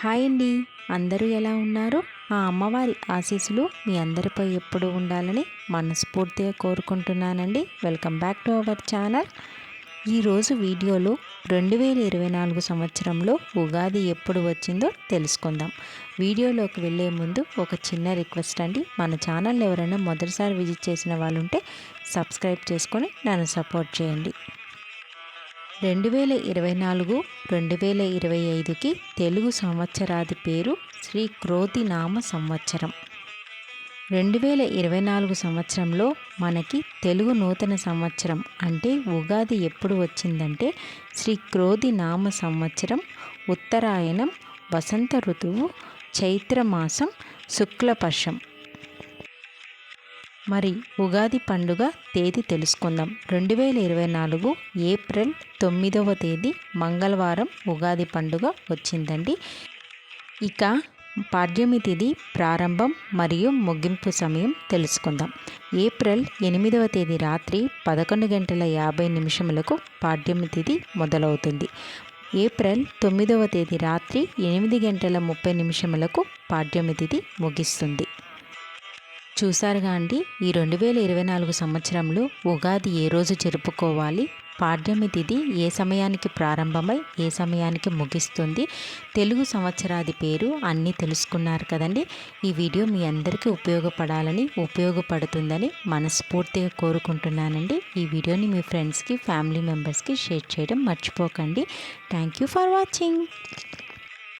Hi అండి. అందరూ ఎలా ఉన్నారు? ఆ అమ్మవారి ఆశీస్సులు మీ అందరిపై ఎప్పుడు ఉండాలని మనస్ఫూర్తిగా కోరుకుంటున్నానండి. Welcome back to our channel. ఈరోజు వీడియోలో రెండు వేల ఇరవై నాలుగు సంవత్సరంలో ఉగాది ఎప్పుడు వచ్చిందో తెలుసుకుందాం. వీడియోలోకి వెళ్ళే ముందు ఒక చిన్న రిక్వెస్ట్ అండి. మన ఛానల్ ఎవరైనా మొదటిసారి విజిట్ చేసిన వాళ్ళు ఉంటే సబ్స్క్రైబ్ చేసుకొని నన్ను సపోర్ట్ చేయండి. రెండు వేల ఇరవై నాలుగు రెండు వేల ఇరవై ఐదుకి తెలుగు సంవత్సరాది పేరు శ్రీ క్రోతి నామ సంవత్సరం. రెండు వేల ఇరవై నాలుగు సంవత్సరంలో మనకి తెలుగు నూతన సంవత్సరం అంటే ఉగాది ఎప్పుడు వచ్చిందంటే శ్రీ క్రోధి నామ సంవత్సరం ఉత్తరాయణం వసంత ఋతువు చైత్రమాసం శుక్లపక్షం. మరి ఉగాది పండుగ తేదీ తెలుసుకుందాం. రెండు వేల ఇరవై నాలుగు ఏప్రిల్ తొమ్మిదవ తేదీ మంగళవారం ఉగాది పండుగ వచ్చిందండి. ఇక పాడ్యమి తేదీ ప్రారంభం మరియు ముగింపు సమయం తెలుసుకుందాం. ఏప్రిల్ ఎనిమిదవ తేదీ రాత్రి పదకొండు గంటల యాభై నిమిషములకు పాడ్యమి తేదీ మొదలవుతుంది. ఏప్రిల్ తొమ్మిదవ తేదీ రాత్రి ఎనిమిది గంటల ముప్పై నిమిషములకు పాడ్యమి తిథి ముగిస్తుంది. చూసారుగా అండి. ఈ రెండు వేల ఇరవై నాలుగు సంవత్సరంలో ఉగాది ఏ రోజు జరుపుకోవాలి? పాడ్యమి తిథి ఏ సమయానికి ప్రారంభమై ఏ సమయానికి ముగిస్తుంది? తెలుగు సంవత్సరాది పేరు అన్నీ తెలుసుకున్నారు కదండి. ఈ వీడియో మీ అందరికీ ఉపయోగపడాలని ఉపయోగపడుతుందని మనస్ఫూర్తిగా కోరుకుంటున్నానండి. ఈ వీడియోని మీ ఫ్రెండ్స్కి ఫ్యామిలీ మెంబర్స్కి షేర్ చేయడం మర్చిపోకండి. Thank you for watching.